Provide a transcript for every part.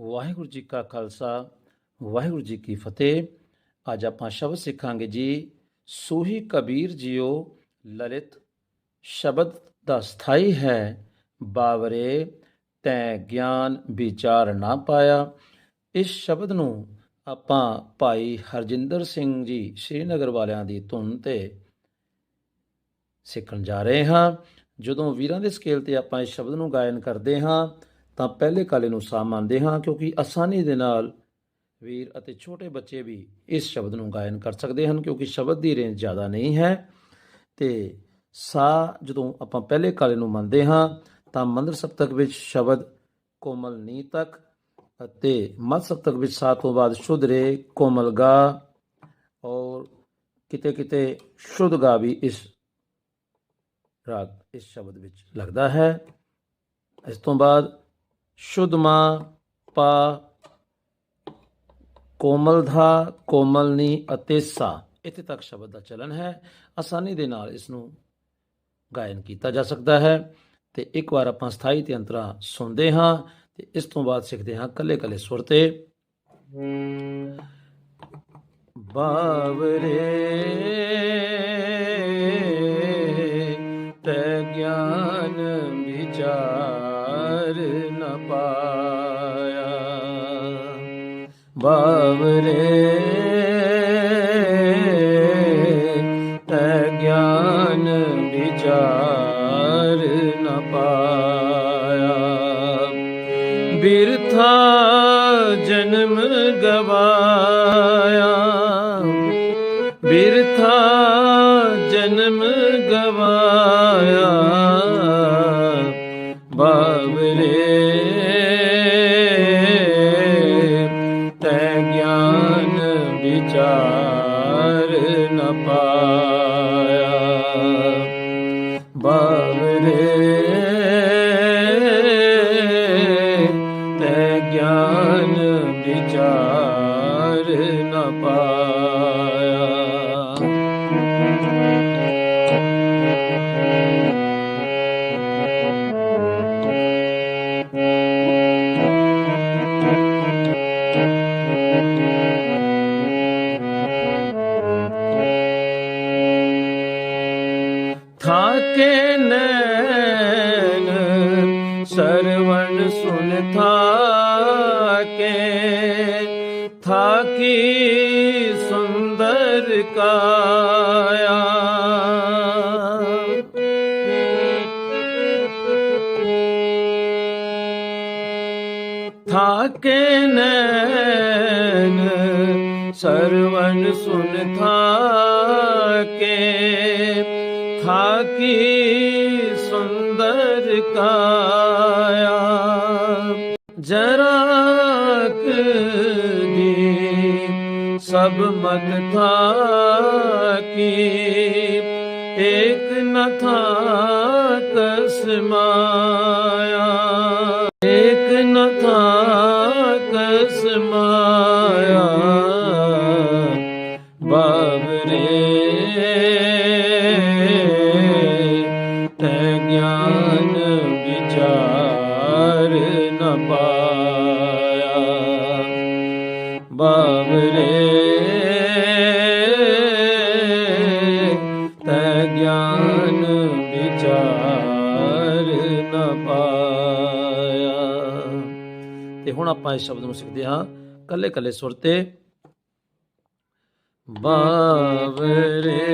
ਵਾਹਿਗੁਰੂ ਜੀ ਕਾ ਖਾਲਸਾ, ਵਾਹਿਗੁਰੂ ਜੀ ਕੀ ਫਤਿਹ। ਅੱਜ ਆਪਾਂ ਸ਼ਬਦ ਸਿੱਖਾਂਗੇ ਜੀ, ਸੂਹੀ ਕਬੀਰ ਜੀਓ ਲਲਿਤ, ਸ਼ਬਦ ਦਾ ਸਥਾਈ ਹੈ, ਬਾਵਰੇ ਤੈ ਗਿਆਨ ਵਿਚਾਰ ਨਾ ਪਾਇਆ। ਇਸ ਸ਼ਬਦ ਨੂੰ ਆਪਾਂ ਭਾਈ ਹਰਜਿੰਦਰ ਸਿੰਘ ਜੀ ਸ਼੍ਰੀਨਗਰ ਵਾਲਿਆਂ ਦੀ ਧੁਨ ਤੇ ਸਿੱਖਣ ਜਾ ਰਹੇ ਹਾਂ। ਜਦੋਂ ਵੀਰਾਂ ਦੇ ਸਕੇਲ ਤੇ ਆਪਾਂ ਇਸ ਸ਼ਬਦ ਨੂੰ ਗਾਇਨ ਕਰਦੇ ਹਾਂ ਤਾਂ ਪਹਿਲੇ ਕਾਲੇ ਨੂੰ ਸਾਹ ਮੰਨਦੇ ਹਾਂ, ਕਿਉਂਕਿ ਆਸਾਨੀ ਦੇ ਨਾਲ ਵੀਰ ਅਤੇ ਛੋਟੇ ਬੱਚੇ ਵੀ ਇਸ ਸ਼ਬਦ ਨੂੰ ਗਾਇਨ ਕਰ ਸਕਦੇ ਹਨ, ਕਿਉਂਕਿ ਸ਼ਬਦ ਦੀ ਰੇਂਜ ਜ਼ਿਆਦਾ ਨਹੀਂ ਹੈ। ਤੇ ਸਾ ਜਦੋਂ ਆਪਾਂ ਪਹਿਲੇ ਕਾਲੇ ਨੂੰ ਮੰਨਦੇ ਹਾਂ, ਤਾਂ ਮੰਦਰ ਸਪਤਕ ਵਿੱਚ ਸ਼ਬਦ ਕੋਮਲ ਨੀ ਤੱਕ ਅਤੇ ਮਧ ਸਪਤਕ ਵਿੱਚ ਸਾ ਤੋਂ ਬਾਅਦ ਸ਼ੁੱਧ ਰੇ, ਕੋਮਲ ਗਾ ਔਰ ਕਿਤੇ ਕਿਤੇ ਸ਼ੁੱਧ ਗਾ ਵੀ ਇਸ ਰਾਗ, ਇਸ ਸ਼ਬਦ ਵਿੱਚ ਲੱਗਦਾ ਹੈ। ਇਸ ਤੋਂ ਬਾਅਦ ਸ਼ੁੱਧ ਮਾ ਪਾ ਕੋਮਲ ਧਾ ਕੋਮਲਨੀ ਅਤੇ ਸਾ ਇੱਥੇ ਤੱਕ ਸ਼ਬਦ ਦਾ ਚਲਨ ਹੈ ਆਸਾਨੀ ਦੇ ਨਾਲ ਇਸ ਨੂੰ ਗਾਇਨ ਕੀਤਾ ਜਾ ਸਕਦਾ ਹੈ ਤੇ ਇੱਕ ਵਾਰ ਆਪਾਂ ਸਥਾਈ ਤੇ ਅੰਤਰਾ ਸੁਣਦੇ ਹਾਂ ਤੇ ਇਸ ਤੋਂ ਬਾਅਦ ਸਿੱਖਦੇ ਹਾਂ ਕੱਲੇ ਕੱਲੇ ਸੁਰ ਤੇ ਬਾਵਰੇ ਤੈ ਗਿਆਨ ਵਿਚਾਰ ਨ ਪਾਇਆ। ਬਾਵਰੇ ਤੈ ਗਿਆਨ ਵਿਚਾਰ ਨ ਪਾਇਆ। ਬਿਰਥਾ ਜਨਮ ਗਵਾ ਪਾਇਆ ਥਾਕੇ ਨੈਣ ਸਰਵਣ ਸੁਨ ਥਾਕੇ ਥਾਕੀ ਥਾਕੇ ਨੈਣ, ਸਰਵਣ ਸੁਨ ਥਾਕੇ। ਥਾਕੀ ਸੁੰਦਰ ਕਾਇਆ। ਜਰਾਕ ਦੀ ਸਭ ਮਤ ਥਾਕੀ। ਏਕ ਨ ਥਾ ਕਸਮਾਇਆ ਏਕ ਆਪਾਂ ਇਸ ਸ਼ਬਦ ਨੂੰ ਸਿੱਖਦੇ ਹਾਂ। ਕੱਲੇ ਕੱਲੇ ਸੁਰ ਤੇ। ਬਾਵਰੇ।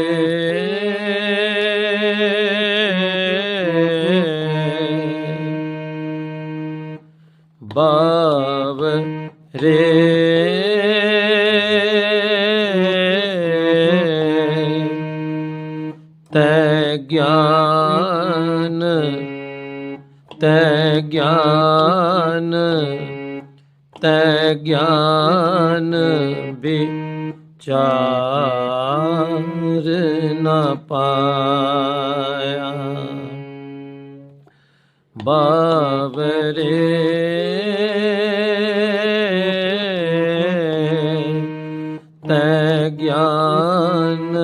ਬਾਵ ਰੇ ਤੈ ਗਿਆਨ ਤੈ ਗਿਆਨ। ज्ञान विचार न पाया। बाबरे ज्ञान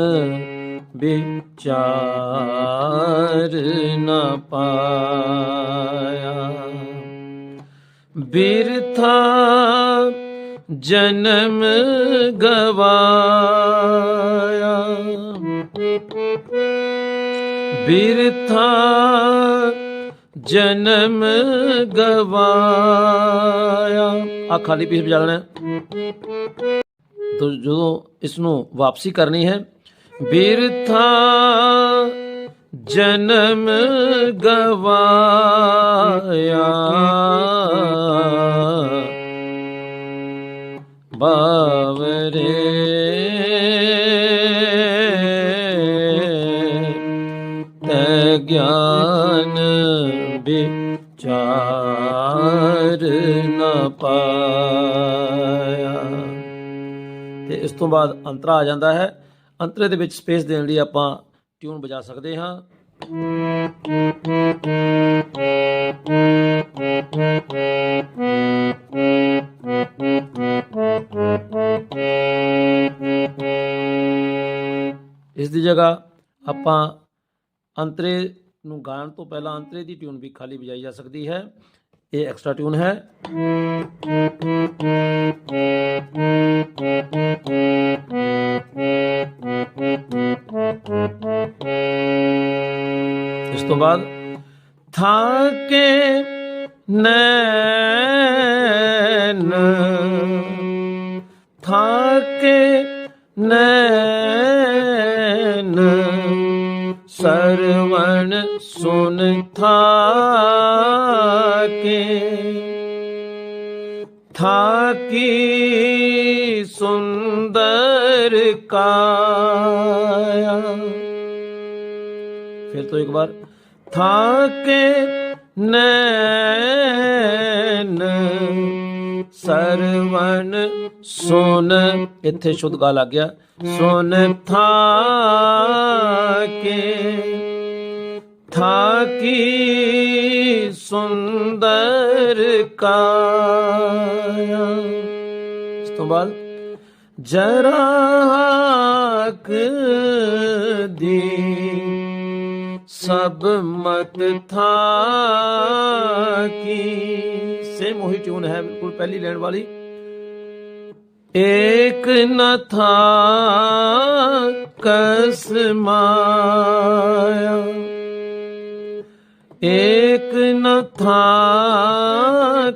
विचार न पाया। ਬਿਰਥਾ ਜਨਮ ਗਵਾਇਆ। ਬਿਰਥਾ ਜਨਮ ਗਵਾਇਆ। ਆ ਖਾਲੀ ਪੀਸ ਵਜਾ ਲੈਣਾ ਜਦੋਂ ਇਸ ਨੂੰ ਵਾਪਸੀ ਕਰਨੀ ਹੈ, ਬਿਰਥਾ ਜਨਮ ਗਵਾਇਆ। ਬਾਵਰੇ। ਤੈ ਗਿਆਨ ਵਿਚਾਰ ਨ ਪਾਇਆ। ਤੇ ਇਸ ਤੋਂ ਬਾਅਦ ਅੰਤਰਾ ਆ ਜਾਂਦਾ ਹੈ। ਅੰਤਰੇ ਦੇ ਵਿੱਚ ਸਪੇਸ ਦੇਣ ਲਈ ਆਪਾਂ ਟਿਊਨ ਵਜਾ ਸਕਦੇ ਹਾਂ। ਇਸ ਦੀ ਜਗ੍ਹਾ ਆਪਾਂ ਅੰਤਰੇ ਨੂੰ ਗਾਉਣ ਤੋਂ ਪਹਿਲਾਂ ਅੰਤਰੇ ਦੀ ਟਿਊਨ ਵੀ ਖਾਲੀ ਵਜਾਈ ਜਾ ਸਕਦੀ ਹੈ। ਇਹ ਐਕਸਟਰਾ ਟਿਊਨ ਹੈ ਇਸ ਤੋਂ ਬਾਅਦ ਥਾਕੇ ਨੈਣ ਥਾਕੇ ਨੈਣ ਸੁਨ ਥਾਕੇ, ਥਾਕੀ ਸੁੰਦਰ ਕਾਇਆ। ਫਿਰ ਤੋਂ ਇੱਕ ਵਾਰ, ਥਾਕੇ ਨੈਣ ਸਰਵਨ ਸੁਨ। ਇੱਥੇ ਸ਼ੁੱਧ ਗਾ ਲੱਗ ਗਿਆ, ਸੁਨ ਥਾਕੇ ਥਾਕੀ ਸੁੰਦਰ ਕਾਇਆ ਇਸ ਤੋਂ ਬਾਅਦ ਜਰਾਕ ਦੀ ਸਭ ਮਤ ਥਾ ਕੀ ਸੇਮ ਉਹੀ ਟਿਊਨ ਹੈ ਬਿਲਕੁਲ ਪਹਿਲੀ ਲੈਣ ਵਾਲੀ ਏਕ ਨ ਥਾ ਕਸ ਮਾਇਆ ਏਕ ਨ ਥਾ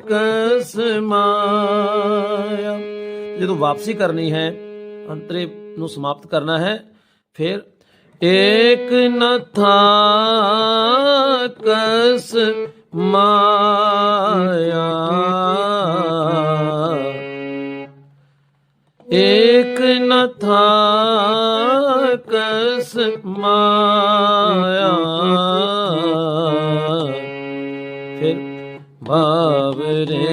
ਕਸ ਮਾਇਆ ਜਦੋਂ ਵਾਪਸੀ ਕਰਨੀ ਹੈ, ਅੰਤਰੇ ਨੂੰ ਸਮਾਪਤ ਕਰਨਾ ਹੈ, ਫਿਰ ਏਕ ਨ ਥਾ ਕਸ ਮਾਇਆ ਏਕ ਨ ਥਾ ਕਸ ਮਾਇਆ ਫਿਰ ਬਾਵਰੇ।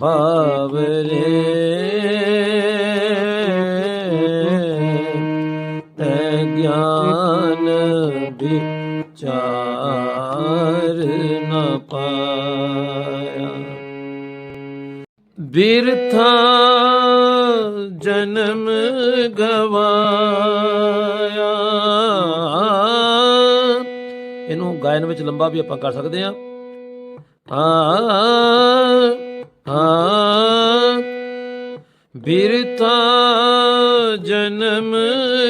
ਬਾਵਰੇ। ਤੈ ਗਿਆਨ ਵਿਚਾਰ ਨ ਪਾਇਆ। ਬਿਰਥਾ ਇਹਨੂੰ ਗਾਇਨ ਵਿੱਚ ਲੰਬਾ ਵੀ ਆਪਾਂ ਕਰ ਸਕਦੇ ਹਾਂ। ਆ ਆ ਜਨਮ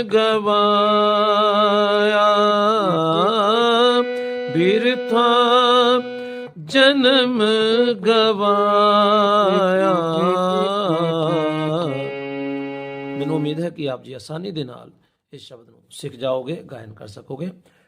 ਗਵਾਇਆ। ਬਿਰਥਾ ਜਨਮ ਗਵਾਇਆ। ਮੈਨੂੰ ਉਮੀਦ ਹੈ ਕਿ ਆਪ ਜੀ ਆਸਾਨੀ ਦੇ ਨਾਲ ਇਸ ਸ਼ਬਦ ਨੂੰ ਸਿੱਖ ਜਾਓਗੇ, ਗਾਇਨ ਕਰ ਸਕੋਗੇ।